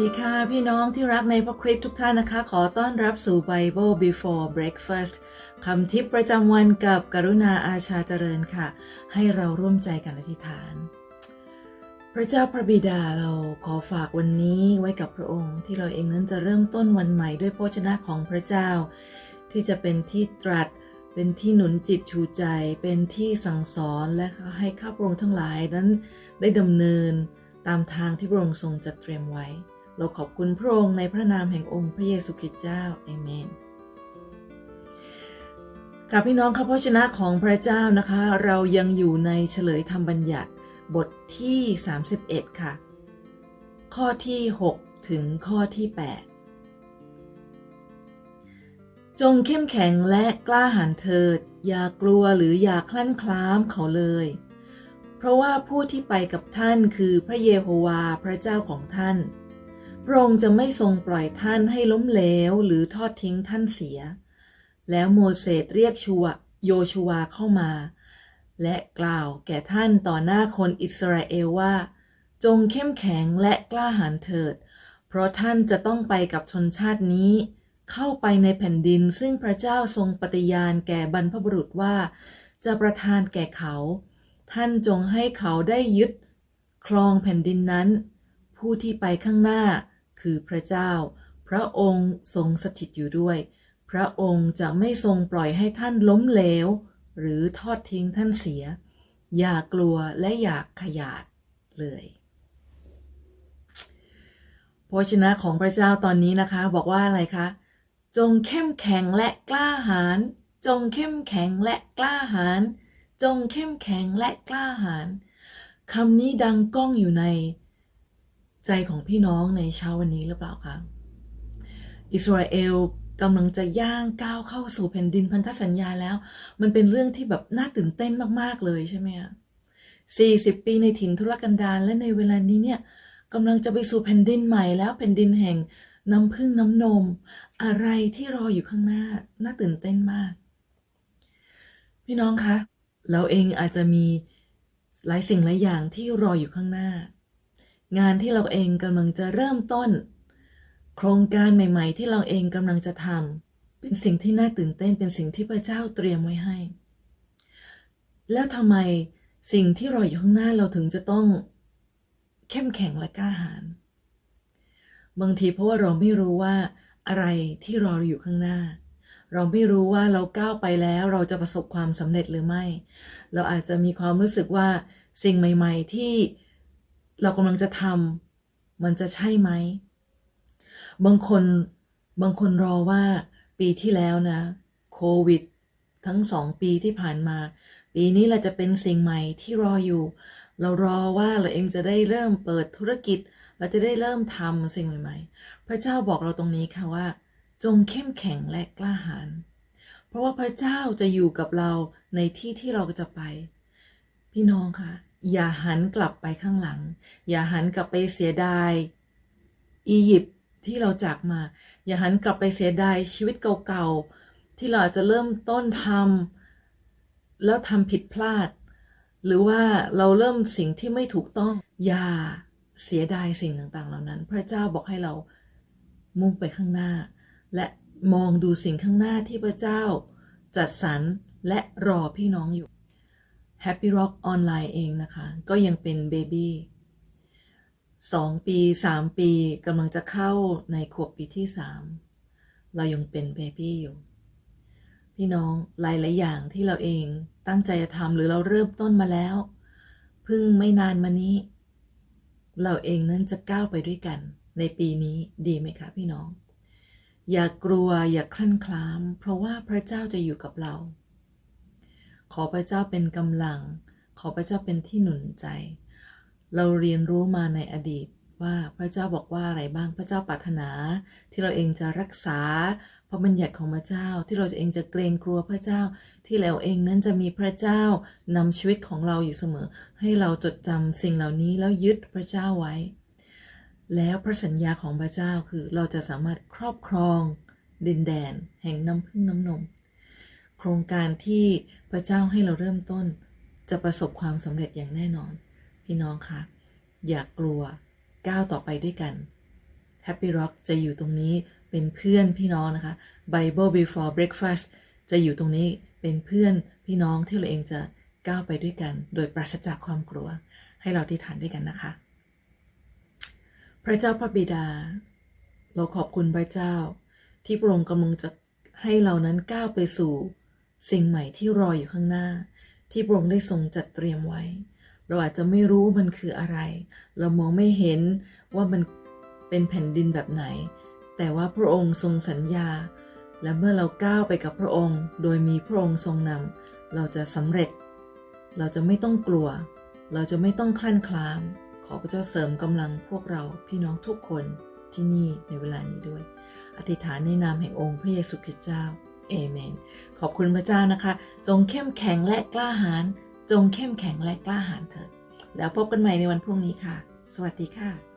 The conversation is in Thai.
ดีค่ะพี่น้องที่รักในพระคริสต์ทุกท่านนะคะ ขอต้อนรับสู่ Bible Before Breakfast คำทิปประจำวันกับกรุณาอาชาเจริญค่ะ ให้เราร่วมใจกันอธิษฐาน พระเจ้าพระบิดาเราขอฝากวันนี้ไว้กับพระองค์ ที่เราเองนั้นจะเริ่มต้นวันใหม่ด้วยพระชนะของพระเจ้า ที่จะเป็นที่ตรัส เป็นที่หนุนจิตชูใจ เป็นที่สั่งสอนและให้ข้าพระองค์ทั้งหลายนั้นได้ดำเนินตามทางที่พระองค์ทรงจัดเตรียมไว้ เราขอบคุณพระองค์ในพระนามแห่งองค์พระเยซูคริสต์เจ้าเอเมนค่ะพี่น้องข้าพเจ้าของพระเจ้านะคะ เรายังอยู่ในเฉลยธรรมบัญญัติบทที่ 31 ค่ะ ข้อที่ 6 ถึงข้อที่ 8 จงเข้มแข็งและกล้าหาญเถิด อย่ากลัวหรืออย่าคลั่นคล้ามเขาเลย เพราะว่าผู้ที่ไปกับท่านคือพระเยโฮวาพระเจ้าของท่าน ระองค์จะไม่ทรงปล่อยท่านให้ล้มเหลวหรือทอดทิ้งท่านเสีย แล้วโมเสสเรียกชัวโยชูวเข้ามา และกล่าวแก่ท่านต่อหน้าคนอิสราเอลว่า จงเข้มแข็งและกล้าหาญเถิด เพราะท่านจะต้องไปกับชนชาตินี้ เข้าไปในแผ่นดินซึ่งพระเจ้าทรงปฏิญาณแก่บรรพบุรุษว่า จะประทานแก่เขา ท่านจงให้เขาได้ยึด ครองแผ่นดินนั้น ผู้ที่ไปข้างหน้า คือพระเจ้า พระองค์ทรงสถิตอยู่ด้วย พระองค์จะไม่ทรงปล่อยให้ท่านล้มเหลว หรือทอดทิ้งท่านเสีย อย่ากลัวและอย่าขยาดเลยพระชนะของพระเจ้าตอนนี้นะคะ บอกว่าอะไรคะ จงเข้มแข็งและกล้าหาญจงเข้มแข็งและกล้าหาญจงเข้มแข็งและกล้าหาญคำนี้ดังก้องอยู่ใน ใจของพี่น้องในเช้าวันนี้หรือเปล่าคะอิสราเอลกำลังจะย่างก้าวเข้าสู่แผ่นดินพันธสัญญาแล้ว มันเป็นเรื่องที่แบบน่าตื่นเต้นมากๆเลยใช่ไหมคะ40ปีในถิ่นทุรกันดารและในเวลานี้เนี่ยกำลังจะไปสู่แผ่นดินใหม่แล้วแผ่นดินแห่งน้ำพึ่งน้ำนม อะไรที่รออยู่ข้างหน้าน่าตื่นเต้นมาก พี่น้องคะ เราเองอาจจะมีหลายสิ่งหลายอย่างที่รออยู่ข้างหน้า งานที่เราเองกำลังจะเริ่มต้น โครงการใหม่ ๆ ที่เราเองกำลังจะทำเป็นสิ่งที่น่าตื่นเต้นเป็นสิ่งที่พระเจ้าเตรียมไว้ให้ แล้วทำไมสิ่งที่รออยู่ข้างหน้าเราถึงจะต้อง เข้มแข็งและกล้าหาญบางทีเพราะว่าเราไม่รู้ว่าอะไรที่รออยู่ข้างหน้า เราไม่รู้ว่าเราก้าวไปแล้วเราจะประสบความสำเร็จหรือไม่ เราอาจจะมีความรู้สึกว่าสิ่งใหม่ ๆ ที่ เรากำลังจะทำมันจะใช่ไหม บางคนบางคนรอว่าปีที่แล้วนะโควิด ทั้งสองปีที่ผ่านมา ปีนี้เราจะเป็นสิ่งใหม่ที่รออยู่ เรารอว่าเราเองจะได้เริ่มเปิดธุรกิจ เราจะได้เริ่มทำสิ่งใหม่ ๆ พระเจ้าบอกเราตรงนี้ค่ะว่า จงเข้มแข็งและกล้าหาญเพราะว่าพระเจ้าจะอยู่กับเราในที่ที่เราจะไป พี่น้องค่ะ อย่าหันกลับไปข้างหลัง อย่าหันกลับไปเสียดาย อียิปต์ที่เราจากมา อย่าหันกลับไปเสียดายชีวิตเก่าๆ ที่เราอาจจะเริ่มต้นทำแล้วทำผิดพลาด หรือว่าเราเริ่มสิ่งที่ไม่ถูกต้อง อย่าเสียดายสิ่งต่างๆ เหล่านั้น พระเจ้าบอกให้เรามุ่งไปข้างหน้า และมองดูสิ่งข้างหน้าที่พระเจ้าจัดสรรและรอพี่น้องอยู่ Happy Rock ออนไลน์เองนะคะ ก็ยังเป็นเบบี้สองปีสามปีกำลังจะเข้าในขวบปีที่สามเรายังเป็นเบบี้อยู่ พี่น้องหลายๆอย่างที่เราเองตั้งใจจะทำหรือเราเริ่มต้นมาแล้ว เพิ่งไม่นานมานี้ เราเองนั้นจะก้าวไปด้วยกัน ในปีนี้ดีไหมคะพี่น้อง อย่ากลัวอย่าคลั่นคล้าม เพราะว่าพระเจ้าจะอยู่กับเรา ขอพระเจ้าเป็นกำลัง ขอพระเจ้าเป็นที่หนุนใจ เราเรียนรู้มาในอดีตว่าพระเจ้าบอกว่าอะไรบ้างพระเจ้าปรารถนา ที่เราเองจะรักษาพระบัญญัติของพระเจ้าที่เราเองจะเกรงกลัวพระเจ้า ที่เราเองนั้นจะมีพระเจ้านำชีวิตของเราอยู่เสมอ ให้เราจดจำสิ่งเหล่านี้แล้วยึดพระเจ้าไว้ แล้วพระสัญญาของพระเจ้าคือเราจะสามารถครอบครองดินแดน แห่งน้ำพึ่งน้ำนม โครงการที่พระเจ้าให้เราเริ่มต้น จะประสบความสำเร็จอย่างแน่นอน พี่น้องคะอย่ากกลัวก้าวต่อไปด้วยกัน Happy Rock จะอยู่ตรงนี้เป็นเพื่อนพี่น้องนะคะ Bible Before Breakfast จะอยู่ตรงนี้เป็นเพื่อนพี่น้องที่เราเองจะก้าวไปด้วยกัน โดยปราศจากความกลัว ให้เราที่ฐานด้วยกันนะคะ พระเจ้าพระบิดา เราขอบคุณพระเจ้า ที่พระองค์กำลังจะให้เรานั้นก้าวไปสู่ สิ่งใหม่ที่รออยู่ข้างหน้า ที่พระองค์ได้ทรงจัดเตรียมไว้ เราอาจจะไม่รู้มันคืออะไร เรามองไม่เห็นว่ามันเป็นแผ่นดินแบบไหน แต่ว่าพระองค์ทรงสัญญา และเมื่อเราก้าวไปกับพระองค์ โดยมีพระองค์ทรงนำเราจะสำเร็จ เราจะไม่ต้องกลัว เราจะไม่ต้องคลั่นคลาม ขอพระเจ้าเสริมกำลังพวกเราพี่น้องทุกคนที่นี่ในเวลานี้ด้วย อธิษฐานในนามแห่งองค์พระเยซูคริสต์เจ้า เอเมน ขอบคุณพระเจ้านะคะ จงเข้มแข็งและกล้าหาญจงเข้มแข็งและกล้าหาญเถิดแล้วพบกันใหม่ในวันพรุ่งนี้ค่ะ สวัสดีค่ะ